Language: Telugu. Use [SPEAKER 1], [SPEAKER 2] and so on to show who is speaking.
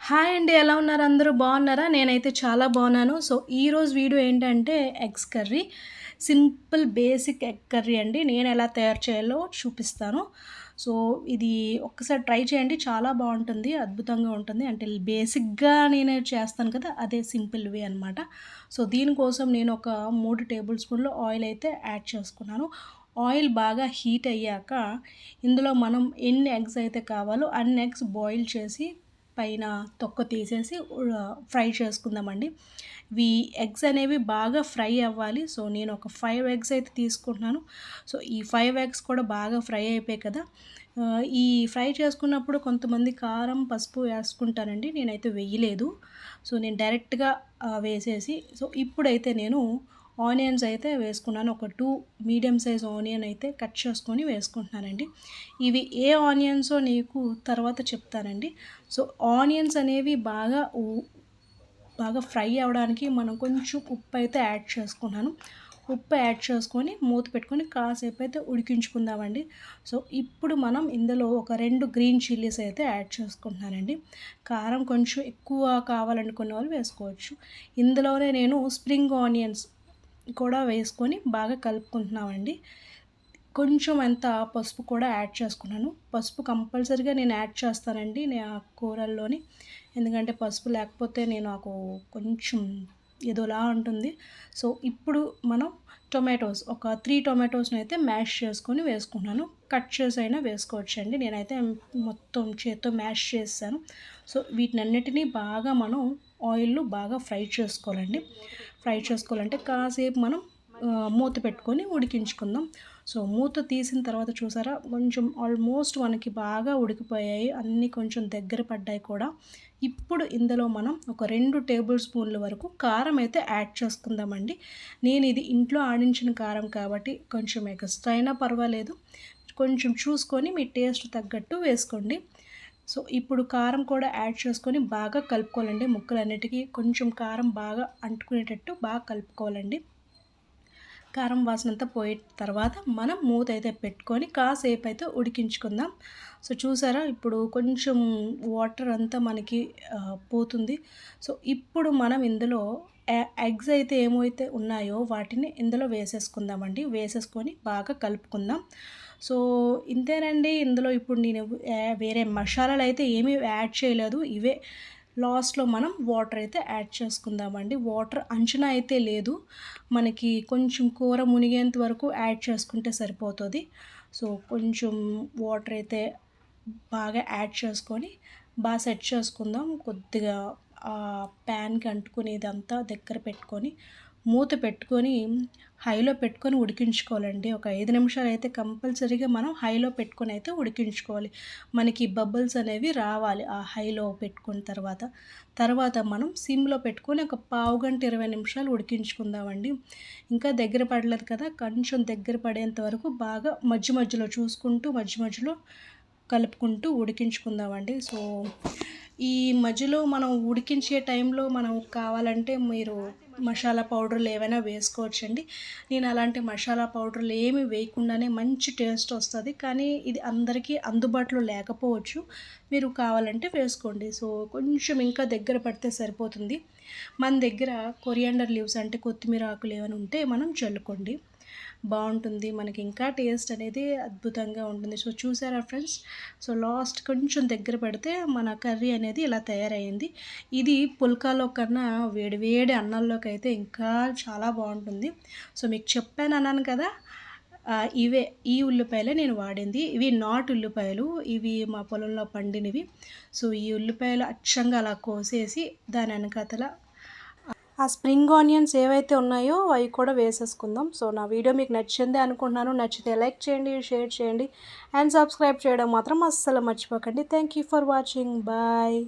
[SPEAKER 1] హాయ్ అండి ఎలా ఉన్నారు? అందరూ బాగున్నారా? నేనైతే చాలా బాగున్నాను. సో ఈరోజు వీడియో ఏంటంటే eggs curry. Simple basic egg curry అండి. నేను ఎలా తయారు చేయాలో చూపిస్తాను. సో ఇది ఒక్కసారి ట్రై చేయండి. చాలా బాగుంటుంది అద్భుతంగా ఉంటుంది. అంటే బేసిక్గా నేను చేస్తాను కదా అదే సింపుల్ వే అనమాట సో దీనికోసం నేను ఒక మూడు టేబుల్ స్పూన్లు ఆయిల్ అయితే యాడ్ చేసుకున్నాను. ఆయిల్ బాగా హీట్ అయ్యాక ఇందులో మనం ఎన్ని ఎగ్స్ అయితే కావాలో అన్ని ఎగ్స్ బాయిల్ చేసి పైన తొక్క తీసేసి ఫ్రై చేసుకుందామండి. ఇవి ఎగ్స్ అనేవి బాగా ఫ్రై అవ్వాలి. సో నేను ఒక ఫైవ్ ఎగ్స్ అయితే తీసుకుంటున్నాను. సో ఈ ఫైవ్ ఎగ్స్ కూడా బాగా ఫ్రై అయిపోయాయి కదా. ఈ ఫ్రై చేసుకున్నప్పుడు కొంతమంది కారం పసుపు వేసుకుంటానండి నేనైతే వేయలేదు. సో నేను డైరెక్ట్గా వేసేసి సో ఇప్పుడైతే నేను ఆనియన్స్ అయితే వేసుకున్నాను. ఒక టూ మీడియం సైజ్ ఆనియన్ అయితే కట్ చేసుకొని వేసుకుంటున్నానండి. ఇవి ఏ ఆనియన్సో నీకు తర్వాత చెప్తానండి. సో ఆనియన్స్ అనేవి బాగా బాగా ఫ్రై అవ్వడానికి మనం కొంచెం ఉప్పు అయితే యాడ్ చేసుకున్నాను. ఉప్పు యాడ్ చేసుకొని మూత పెట్టుకొని కాసేపు అయితే ఉడికించుకుందామండి. సో ఇప్పుడు మనం ఇందులో ఒక రెండు గ్రీన్ చిల్లీస్ అయితే యాడ్ చేసుకుంటున్నానండి. కారం కొంచెం ఎక్కువ కావాలనుకున్న వాళ్ళు వేసుకోవచ్చు. ఇందులోనే నేను స్ప్రింగ్ ఆనియన్స్ కూడా వేసుకొని బాగా కలుపుకుంటున్నామండి. కొంచెం ఎంత పసుపు కూడా యాడ్ చేసుకున్నాను. పసుపు కంపల్సరిగా నేను యాడ్ చేస్తానండి నేను ఆ కూరల్లోని. ఎందుకంటే పసుపు లేకపోతే నేను నాకు కొంచెం ఏదోలా ఉంటుంది. సో ఇప్పుడు మనం టొమాటోస్ ఒక త్రీ టొమాటోస్ని అయితే మ్యాష్ చేసుకొని వేసుకున్నాను కట్ చేసి అయినా వేసుకోవచ్చండి. నేనైతే మొత్తం చేత్తో మ్యాష్ చేస్తాను. సో వీటినన్నిటినీ బాగా మనం ఆయిల్లో బాగా ఫ్రై చేసుకోవాలండి. ఫ్రై చేసుకోవాలంటే కాసేపు మనం మూత పెట్టుకొని ఉడికించుకుందాం. సో మూత తీసిన తర్వాత చూసారా కొంచెం ఆల్మోస్ట్ మనకి బాగా ఉడికిపోయాయి. అన్నీ కొంచెం దగ్గర పడ్డాయి కూడా. ఇప్పుడు ఇందులో మనం ఒక రెండు టేబుల్ స్పూన్ల వరకు కారం అయితే యాడ్ చేసుకుందామండి. నేను ఇది ఇంట్లో ఆడించిన కారం కాబట్టి కొంచెం ఎక్స్ట్రా అయినా పర్వాలేదు. కొంచెం చూసుకొని మీ టేస్ట్ తగ్గట్టు వేసుకోండి. సో ఇప్పుడు కారం కూడా యాడ్ చేసుకొని బాగా కలుపుకోవాలండి ముక్కలన్నిటికీ. కొంచెం కారం బాగా అంటుకునేటట్టు బాగా కలుపుకోవాలండి. కారం వాసన అంతా పోయిన తర్వాత మనం మూత అయితే పెట్టుకొని కాసేపు అయితే ఉడికించుకుందాం. సో చూసారా? ఇప్పుడు కొంచెం వాటర్ అంతా మనకి పోతుంది. సో ఇప్పుడు మనం ఇందులో ఎగ్స్ అయితే ఏమైతే ఉన్నాయో వాటిని ఇందులో వేసేసుకుందామండి. వేసేసుకొని బాగా కలుపుకుందాం. సో ఇంతేనండి. ఇందులో ఇప్పుడు నేను వేరే మసాలాలు అయితే ఏమీ యాడ్ చేయలేదు. ఇవే లాస్ట్లో మనం వాటర్ అయితే యాడ్ చేసుకుందామండి. వాటర్ అంచనా అయితే లేదు. మనకి కొంచెం కూర మునిగేంత వరకు యాడ్ చేసుకుంటే సరిపోతుంది. సో కొంచెం వాటర్ అయితే బాగా యాడ్ చేసుకొని బాగా సెట్ చేసుకుందాం. కొద్దిగా ప్యాన్కి అంటుకునేదంతా దగ్గర పెట్టుకొని మూత పెట్టుకొని హైలో పెట్టుకొని ఉడికించుకోవాలండి. ఒక ఐదు నిమిషాలు అయితే కంపల్సరీగా మనం హైలో పెట్టుకొని అయితే ఉడికించుకోవాలి. మనకి బబుల్స్ అనేవి రావాలి ఆ హైలో పెట్టుకున్న తర్వాత. తర్వాత మనం సిమ్లో పెట్టుకొని ఒక పావు గంట ఇరవై నిమిషాలు ఉడికించుకుందామండి. ఇంకా దగ్గర పడలేదు కదా కొంచెం దగ్గర పడేంత వరకు బాగా మధ్య మధ్యలో చూసుకుంటూ మధ్య మధ్యలో కలుపుకుంటూ ఉడికించుకుందామండి. సో ఈ మధ్యలో మనం ఉడికించే టైంలో మనం కావాలంటే మీరు మసాలా పౌడర్లు ఏవైనా వేసుకోవచ్చండి. నేను అలాంటి మసాలా పౌడర్లు ఏమి వేయకుండానే మంచి టేస్ట్ వస్తుంది. కానీ ఇది అందరికీ అందుబాటులో లేకపోవచ్చు. మీరు కావాలంటే వేసుకోండి. సో కొంచెం ఇంకా దగ్గర పడితే సరిపోతుంది. మన దగ్గర కొరియాండర్ లీవ్స్ అంటే కొత్తిమీర ఆకులు ఏమైనా ఉంటే మనం చల్లుకోండి. బాగుంటుంది. మనకి ఇంకా టేస్ట్ అనేది అద్భుతంగా ఉంటుంది. సో చూసారా ఫ్రెండ్స్? సో లాస్ట్ కొంచెం దగ్గర పెడితే మన కర్రీ అనేది ఇలా తయారైంది ఇది పుల్కాలో కన్నా వేడి వేడి అన్నంలోకి అయితే ఇంకా చాలా బాగుంటుంది. సో మీకు చెప్పాను అన్నాను కదా ఇవే ఈ ఉల్లిపాయలే నేను వాడింది. ఇవి నాట్ ఉల్లిపాయలు. ఇవి మా పొలంలో పండినవి. సో ఈ ఉల్లిపాయలు అచ్చంగా అలా కోసేసి దాని వెనకాతల ఆ స్ప్రింగ్ ఆనియన్స్ ఏవైతే ఉన్నాయో అవి కూడా వేసేసుకుందాం. సో నా వీడియో మీకు నచ్చిందే అనుకుంటున్నాను. నచ్చితే లైక్ చేయండి షేర్ చేయండి అండ్ సబ్స్క్రైబ్ చేయడం మాత్రం అస్సలు మర్చిపోకండి. Thank you for watching. Bye.